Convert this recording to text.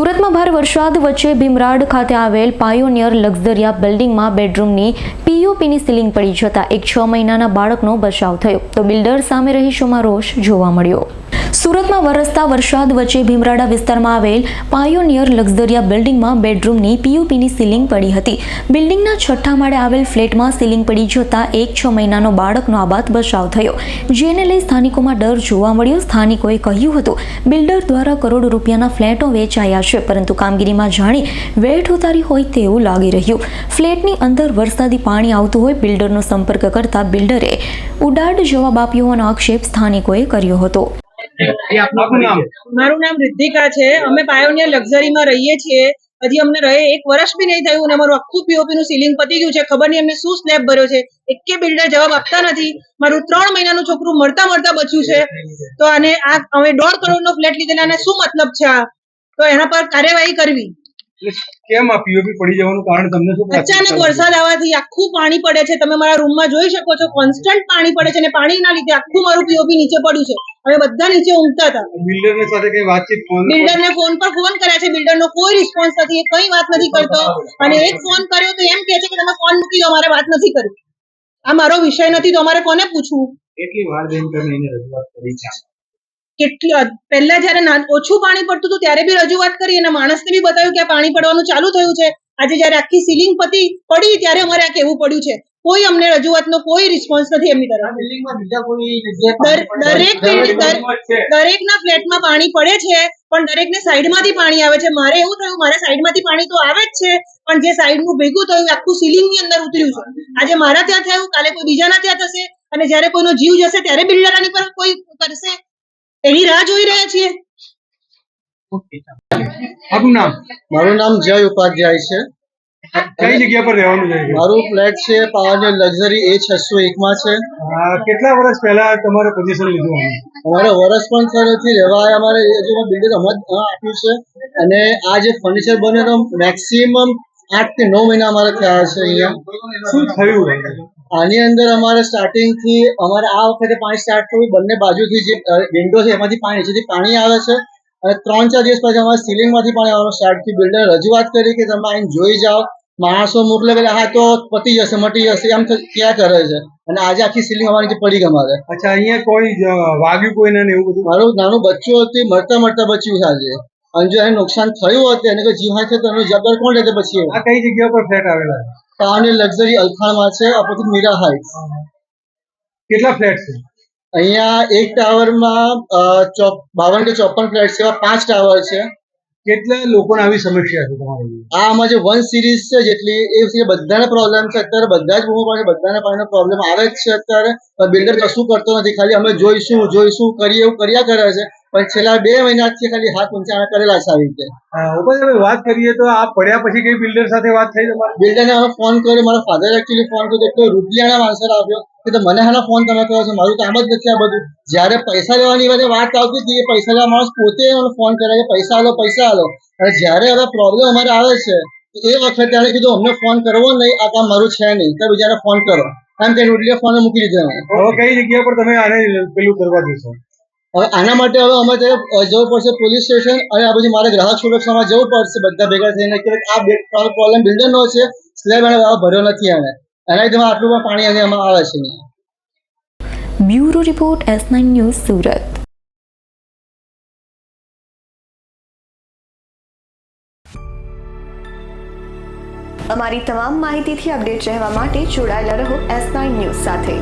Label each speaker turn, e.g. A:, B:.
A: સુરતમાં ભારે વરસાદ વચ્ચે ભીમરાડ ખાતે આવેલ પાયોનિયર લક્ઝરિયા બિલ્ડિંગમાં બેડરૂમની પીઓપીની સીલિંગ પડી જતા એક છ મહિનાના બાળકનો બચાવ થયો. તો બિલ્ડર સામે રહીશોમાં રોષ જોવા મળ્યો. સુરતમાં વરસતા વરસાદ વચ્ચે ભીમરાડા વિસ્તારમાં આવેલ પાયોનિયર લક્ઝરિયા બિલ્ડિંગમાં બેડરૂમની પીયુપીની સીલિંગ પડી હતી. બિલ્ડિંગના છઠ્ઠા માળે આવેલ ફ્લેટમાં સીલિંગ પડી જતાં એક છ મહિનાનો બાળકનો આબાદ બચાવ થયો. જેને લઈ સ્થાનિકોમાં ડર જોવા મળ્યો. સ્થાનિકોએ કહ્યું હતું, બિલ્ડર દ્વારા કરોડો રૂપિયાના ફ્લેટો વેચાયા છે, પરંતુ કામગીરીમાં જાણી વેઠ ઉતારી હોય તેવું લાગી રહ્યું. ફ્લેટની અંદર વરસાદી પાણી આવતું હોય બિલ્ડરનો સંપર્ક કરતા બિલ્ડરે ઉડાડ જવાબ આપ્યો હોવાનો આક્ષેપ સ્થાનિકોએ કર્યો હતો.
B: મારું નામ રિદ્ધિકા છે. અમે પાયોનિયર લક્ઝરીમાં રહીએ છીએ. હજી અમને રહે એક વર્ષ બી નહીં થયું અને અમારું આખું પીઓપી નું સીલિંગ પતી ગયું છે. ખબર નહીં અમને શું સ્લેબ ભર્યો છે. એકે બિલ્ડર જવાબ આપતા નથી. મારું ત્રણ મહિનાનું છોકરું મળતા મળતા બચ્યું છે. તો આને આ અમે દોઢ કરોડનો ફ્લેટ લીધેલા આને શું મતલબ છે આ? તો એના પર કાર્યવાહી કરવી.
C: કેમ આ પીઓપી પડી જવાનું કારણ તમને શું
B: અચાનક વરસાદ આવવાથી આખું પાણી પડે છે. તમે મારા રૂમમાં જોઈ શકો છો. કોન્સ્ટન્ટ પાણી પડે છે અને પાણીના લીધે આખું મારું પીઓપી નીચે પડ્યું છે. અમે બધા નીચે ઊંઘતા હતા.
C: બિલ્ડરની સાથે કઈ વાતચીત ફોન
B: બિલ્ડર ને ફોન પર ફોન કર્યા છે. બિલ્ડર નો કોઈ રિસ્પોન્સ નથી એ કઈ વાત નથી કરતો. અને એક ફોન કર્યો તો એમ કે છે કે તમે ફોન મૂકી દો અમારે વાત નથી કરવી. આ મારો વિષય નથી તો અમારે કોને પૂછવું?
C: કેટલી વાર બેન તમે એને રજૂઆત કરી છે?
B: કેટલી પહેલા જયારે ઓછું પાણી પડતું હતું ત્યારે બી રજૂઆત કરી અને માણસને બી બતાવ્યું કે આ પાણી પડવાનું ચાલુ થયું છે. આજે જયારે આખી સીલિંગ પતી પડી ત્યારે અમારે આ કહેવું પડ્યું છે. કોઈ અમને રજૂઆતનો કોઈ રિસ્પોન્સ નથી એમની તરફ દરેક દરેકના ફ્લેટમાં પાણી પડે છે પણ દરેકને સાઈડમાંથી પાણી આવે છે. મારે એવું થયું મારે સાઈડમાંથી પાણી તો આવે જ છે પણ જે સાઈડનું ભેગું થયું આખું સીલિંગની અંદર ઉતર્યું છે. આજે મારા ત્યાં થયું કાલે કોઈ બીજાના ત્યાં થશે અને જ્યારે કોઈનો જીવ જશે ત્યારે બિલ્ડર આની પર કોઈ કરશે. એની રાહ જોઈ રહ્યા છીએ.
C: આપનું નામ?
D: મારું નામ જય ઉપાધ્યાય છે.
C: કઈ જગ્યા પર રહેવાનું છે?
D: મારું ફ્લેટ છે પાવર લક્ઝરી એ છસો એકમાં છે.
C: કેટલા વર્ષ પહેલા તમારે પોઝિશન લીધું
D: અમારે વર્ષ પણ થયું નથી રહેવા અમારે હજુ બિલ્ડર હમણાં આપ્યું છે. અને આ જે ફર્નિચર બને તો મેક્સિમમ આઠથી નવ મહિના અમારે થયા છે અહીંયા.
C: શું થયું
D: આની અંદર અમારે સ્ટાર્ટિંગથી અમારે આ વખતે પાણી સ્ટાર્ટ થયું. બંને બાજુથી જે વિન્ડો છે એમાંથી પાણી નીચેથી પાણી આવે છે. અને ત્રણ ચાર દિવસ પછી અમારે સિલિંગમાંથી પાણી આવવાનું સ્ટાર્ટ થયું. બિલ્ડર રજૂઆત કરી કે તમે આઈને જોઈ જાઓ. માણસો મોકલે કે હા તો પતી જશે મટી જશે. એમ ક્યાં કરે છે? અને આજે આખી સીલિંગ અમારી પડી ગઈ મારે.
C: અચ્છા અહીંયા કોઈ વાગ્યું કોઈ ને એવું બધું?
D: મારું નાનું બચ્ચું હતું મરતા મરતા બચ્યું છે આજે. અને જો એને નુકસાન થયું હતું એને કોઈ જીવ હોય છે તો એનું જબર કોણ લેતે પછી?
C: આ કઈ જગ્યા પર ફ્લેટ આવેલા?
D: તાવની લક્ઝરી અલખાણમાં છે અપોઝિટ મીરા હાઇટ્સ
C: કેટલા ફ્લેટ છે?
D: અહીંયા એક ટાવરમાં બાવન કે ચોપન ફ્લેટ છે એવા પાંચ ટાવર છે.
C: કેટલા લોકોને આવી સમસ્યા છે તમારી
D: આ આમાં જે વન સિરીઝ છે જેટલી એ છે બધાને પ્રોબ્લેમ છે. અત્યારે બધા જ ભૂમો પાસે બધાને પાણીનો પ્રોબ્લેમ આવે જ છે અત્યારે. બિલ્ડર કશું કરતો નથી. ખાલી અમે જોઈશું જોઈશું કરીએ એવું કર્યા કરે છે. પણ છેલ્લા બે મહિનાથી ખાલી હાથ ઊંચા કરેલા છે આવી રીતે.
C: વાત કરીએ તો આ પડ્યા પછી કઈ બિલ્ડર સાથે વાત થઈ તમારી?
D: બિલ્ડરને અમે ફોન કર્યો. મારા ફાધર એકચ્યુઅલી ફોન કર્યો. એટલો રૂપિયાના આન્સર આવ્યો કે તો મને હાલ ફોન તમે કરો છો મારું કામ જ નથી આ બધું. જ્યારે પૈસા લેવાની વાત વાત આવતી હતી એ પૈસા લેવા માણસ પોતે ફોન કરે કે પૈસા આલો પૈસા આલો. અને જ્યારે હવે પ્રોબ્લેમ અમારે આવે છે એ વખતે ત્યારે કીધું અમને ફોન કરવો નહીં આ કામ મારું છે નહીં. તો બીજાને ફોન કરો. એમ કે રૂપિયા ફોન મૂકી દીધો
C: હવે કઈ જગ્યા પર તમે આને પેલું કરવા દેશો
D: હવે આના માટે હવે અમે જવું પડશે પોલીસ સ્ટેશન અને આ પછી મારે ગ્રાહક સુરક્ષામાં જવું પડશે બધા ભેગા થઈને. કે આ પ્રોબ્લેમ બિલ્ડરનો છે સ્લેબ એને ભર્યો નથી એને એના લીધે આટલું પણ એમાં આવે છે.
A: Bureau report S nine news Surat. અમારી તમામ માહિતીથી અપડેટ રહેવા માટે જોડાયેલા રહો એસ નાઇન ન્યૂઝ સાથે.